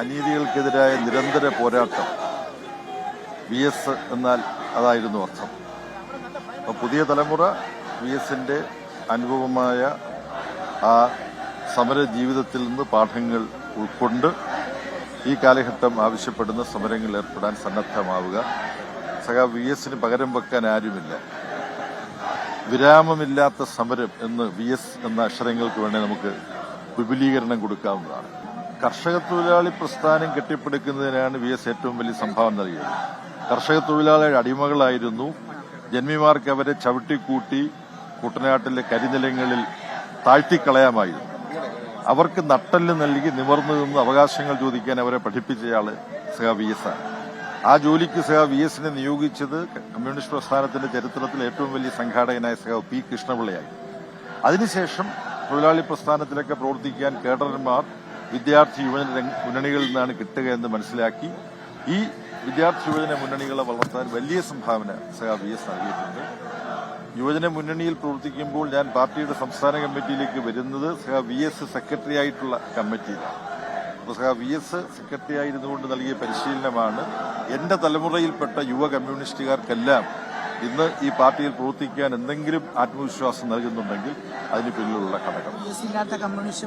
അനീതികൾക്കെതിരായ നിരന്തര പോരാട്ടം. V S എന്നാൽ അതായിരുന്നു അർത്ഥം. അപ്പോൾ പുതിയ തലമുറ വി എസിന്റെ അനുഭവമായ ആ സമര ജീവിതത്തിൽ നിന്ന് പാഠങ്ങൾ ഉൾക്കൊണ്ട് ഈ കാലഘട്ടം ആവശ്യപ്പെടുന്ന സമരങ്ങളിൽ ഏർപ്പെടാൻ സന്നദ്ധമാവുക. സഖാ വി എസിന് പകരം വെക്കാൻ ആരുമില്ല. വിരാമമില്ലാത്ത സമരം എന്ന് വി എസ് എന്ന അക്ഷരങ്ങൾക്ക് വേണ്ടി നമുക്ക് വിപുലീകരണം കൊടുക്കാവുന്നതാണ്. കർഷക തൊഴിലാളി പ്രസ്ഥാനം കെട്ടിപ്പടുക്കുന്നതിനാണ് വി എസ് ഏറ്റവും വലിയ സംഭാവന നൽകിയത്. കർഷക തൊഴിലാളിയുടെ അടിമകളായിരുന്നു. ജന്മിമാർക്ക് അവരെ ചവിട്ടിക്കൂട്ടി കുട്ടനാട്ടിലെ കരിനിലങ്ങളിൽ താഴ്ത്തിക്കളയാമായിരുന്നു. അവർക്ക് നട്ടൽ നൽകി നിവർന്നു നിന്ന് അവകാശങ്ങൾ ചോദിക്കാൻ അവരെ പഠിപ്പിച്ചയാൾ സഹ വി എസ് ആണ്. ആ ജോലിക്ക് സഹ വി എസിനെ നിയോഗിച്ചത് കമ്മ്യൂണിസ്റ്റ് പ്രസ്ഥാനത്തിന്റെ ചരിത്രത്തിലെ ഏറ്റവും വലിയ സംഘാടകനായ സഹ പി കൃഷ്ണപിള്ളയായി അതിനുശേഷം തൊഴിലാളി പ്രസ്ഥാനത്തിലൊക്കെ പ്രവർത്തിക്കാൻ കേഡർമാർ വിദ്യാർത്ഥി യുവജന മുന്നണികളിൽ നിന്നാണ് കിട്ടുക എന്ന് മനസ്സിലാക്കി ഈ വിദ്യാർത്ഥി യുവജന മുന്നണികളെ വളർത്താൻ വലിയ സംഭാവന സഹ വി എസ് നൽകിയിട്ടുണ്ട്. യുവജന മുന്നണിയിൽ പ്രവർത്തിക്കുമ്പോൾ ഞാൻ പാർട്ടിയുടെ സംസ്ഥാന കമ്മിറ്റിയിലേക്ക് വരുന്നത് സഹ വി എസ് സെക്രട്ടറി ആയിട്ടുള്ള കമ്മിറ്റിയിലാണ്. അപ്പോൾ സഹ വി എസ് സെക്രട്ടറി നൽകിയ പരിശീലനമാണ് എന്റെ തലമുറയിൽപ്പെട്ട യുവ കമ്മ്യൂണിസ്റ്റുകാർക്കെല്ലാം ഇന്ന് ഈ പാർട്ടിയിൽ പ്രവർത്തിക്കാൻ എന്തെങ്കിലും ആത്മവിശ്വാസം നൽകുന്നുണ്ടെങ്കിൽ അതിന് പിന്നിലുള്ള ഘടകം.